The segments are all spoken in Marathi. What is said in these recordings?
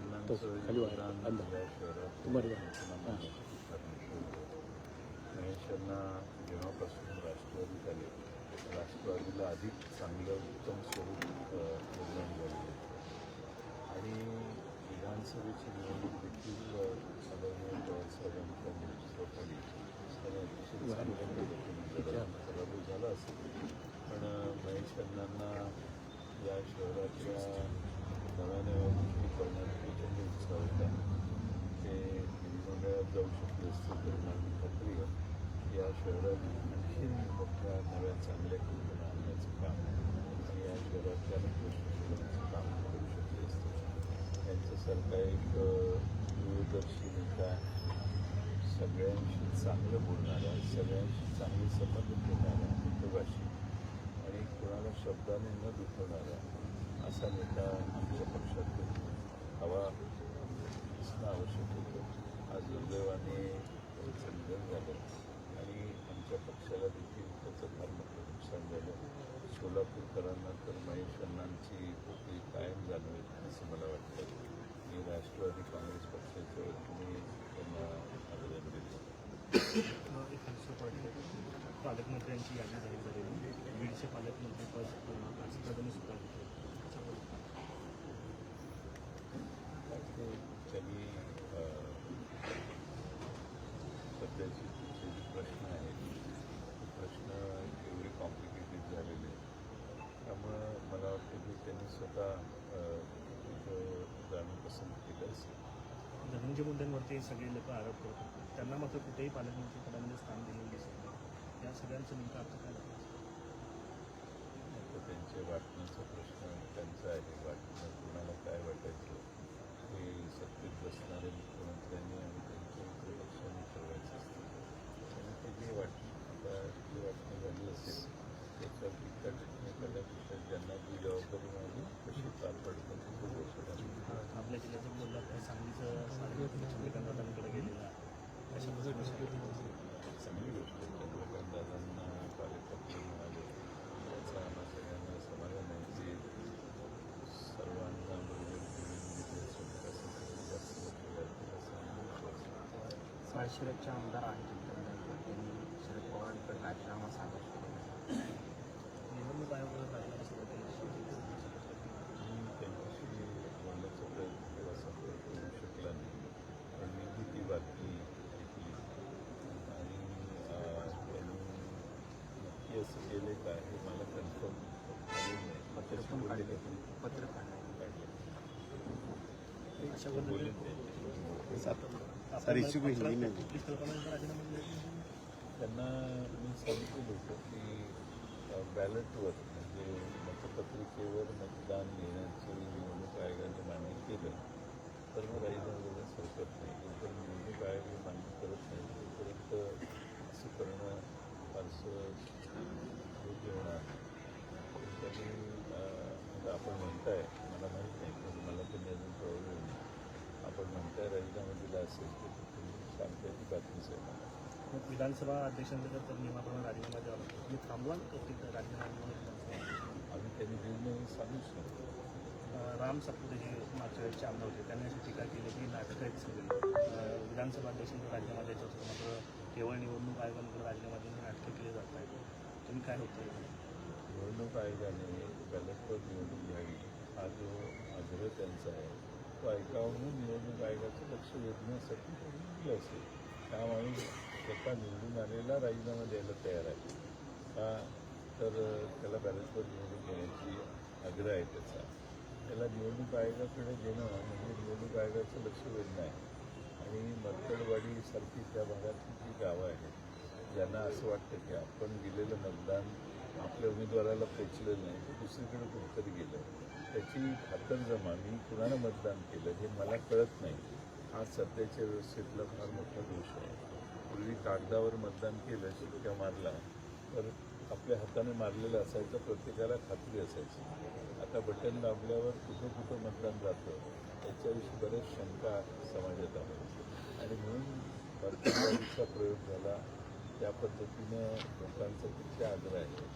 खाली वाढ अंदाज तुम्हाला हां. महेश यांना जेव्हापासून राष्ट्रवादीत आले राष्ट्रवादीला अधिक चांगलं उत्तम स्वरूप निर्माण आहे. आणि विधानसभेची निवडणूक देखील आदरणीय पवारसाहेबांच्या नेतृत्वाखाली त्याने अतिशय चांगल्या पद्धतीने जरा पराभव झाला असेल. पण महेश अण्णांना या शहराच्या नव्या नव्या गोष्टी करण्यात प्रचंड उत्साह होता ते जाऊ शकले असते तर माझी खात्री आहे या शहरात आणखीन मोठ्या नव्या चांगल्या कल्पना आणण्याचं काम आणि या शहरातल्या अनेक काम करू शकले असते यांच्यासारखा एक दूरदर्शी नेता सगळ्यांशी चांगलं बोलणारा सगळ्यांशी चांगले संबंध ठेवणारा मित्रभाषी आणि कोणाला शब्दाने न दुखवणारा असा नेता आमच्या निधन झालं. आणि आमच्या पक्षाला देखील त्याचं फार मोठं नुकसान झालं. सोलापूरकरांना तर महेश अण्णांची पोकळी कायम जाणवेल असं मला वाटतं. मी राष्ट्रवादी काँग्रेस पक्षाच्या वतीने त्यांना आवेदन दिलं. पालकमंत्र्यांची यादी जाहीर झालेली बीडचे पालकमंत्री पद अं, आज सुद्धा ते त्यांनी अ, सध्याचे जे जे प्रश्न आहेत ते प्रश्न एवढे कॉम्प्लिकेटेड झालेले आहेत त्यामुळं मला वाटतं की त्यांनी स्वतः अ, तिथं जाणं पसंत केलं असेल धनंजय मुंडेंवरती सगळे लोक आरोप करतात त्यांना मात्र कुठेही पालकमंत्री पदामध्ये स्थान दिलेलं दिसत नाही. या सगळ्यांचं नेमकं अर्थ काय त्यांच्या बातम्यांचं त्यांचे वाटण्याचा प्रश्न त्यांचा आहे वाटणं कोणाला काय वाटायचं हे सत्तेत बसणाऱ्या मुख्यमंत्र्यांनी आणि त्यांच्या मित्र पक्षांनी ठरवायचं असतं आणि ते जे वाटणं आता जे वाटणं झाली असेल त्याच्या टीका टिप्पणी करण्यापेक्षा ज्यांना जी जबाबदारी मिळाली कशी पार पडतात ते बघू शकतात आपल्या जिल्ह्याचं बोललं तर सांगलीचं सार्वजनिक चंद्रकांतदादांकडे गेलेलं आहे अशा पद्धतीने चांगली गोष्ट आहे चंद्रकांत दादांना पालकपत्र मिळाले याचा आम्हा सगळ्यांना समाधान आहे ते सर्वांना बरोबर घेऊन घेतले स्वतःसाठी जास्त लक्ष घालतील असं आम्ही विश्वास माळशिरसचे आमदार आहेत त्यांनी शरद पवारांकडे राजीनामा सादर केला निवडणूक आयोगाला राजीनामा सुद्धा केला मी त्यांच्याशी बोलण्याचा प्रयत्न केला संपर्क होऊ शकला नाही. पण मी ती बातमी ऐकली आणि अं, त्यांनी नक्की असं केले का हे मला कन्फर्म मालूम नाही. मग पत्र पण काढले? पत्र काढलं. अशा बोलले पद्धतीने ते सर इच्छुक आपल्याला हिंदी में नाही, त्यांना मी सांगितलं होतं की बॅलेटवर म्हणजे मतपत्रिकेवर मतदान घेण्याचं निवडणूक आयोगाने मान्य केलं तर मग राजीनामा देण्यास हरकत नाही नंतर निवडणूक आयोग मान्य करत नाही तोपर्यंत असं करणं फारसं योग्य होणार नाही. त्यांनी आपण म्हणताय मला माहीत नाही पण मला त्यांनी अजून कळवलं नाही म्हणताय राजीनामा दिला असेल तर ते तुम्ही सांगताय ती बातमीच आहे मग विधानसभा अध्यक्षांचा तर नियमाप्रमाणे राजीनामा द्यावा लागतो. तुम्ही थांबवा की राजीनामा देऊ नये. आम्ही त्यांनी दिलं नाही सांगूच नका अं, राम सातपुते जे मागच्या वेळेचे आमदार होते त्यांनी अशी टीका केली की नाटकं आहेत सगळी. अं, विधानसभा अध्यक्षांचा राजीनामा द्यायचा असतो मात्र केवळ निवडणूक आयोगामध्ये राजीनामा देऊन ही नाटकं केली जात आहेत. तुम्ही काय होतं? निवडणूक आयोगाने बॅलेटवर निवडणूक घ्यावी. हा जो आग्रह त्यांचा आहे तो ऐकावा म्हणून निवडणूक आयोगाचं लक्ष वेधण्यासाठी त्यांनी दिलं असेल. हा माणूस स्वतः निवडून आलेला राजीनामा द्यायला तयार आहे. का? तर त्याला बॅलेटवर निवडून घेण्याची आग्रह आहे त्याचा. त्याला निवडणूक आयोगाकडे देणं म्हणजे निवडणूक आयोगाचं लक्ष वेधणं आहे. आणि मर्तडवाडीसारखी त्या भागातली जी गावं आहेत ज्यांना असं वाटतं की आपण दिलेलं मतदान आपल्या उमेदवाराला पोचलेलं नाही तर दुसरीकडे कुठंतरी गेलं. त्याची खातरजमा मी कुणाला मतदान केलं हे मला कळत नाही. हा सध्याच्या व्यवस्थेतला फार मोठा दोष आहे. पूर्वी कागदावर मतदान केलं शिक्का मारला तर आपल्या हाताने मारलेलं असायचं प्रत्येकाला खात्री असायची. आता बटन दाबल्यावर कुठं कुठं मतदान जातं त्याच्याविषयी बऱ्याच शंका समाजात आहेत. आणि म्हणून मतदानाचा प्रयोग झाला त्या पद्धतीनं लोकांचं किती आग्रह आहे.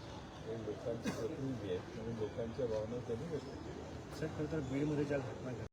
हे लोकांचे प्रतिनिधी आहेत म्हणून लोकांच्या भावना त्यांनी व्यक्त केल्या. सर खरं तर बीडमध्ये ज्या घटना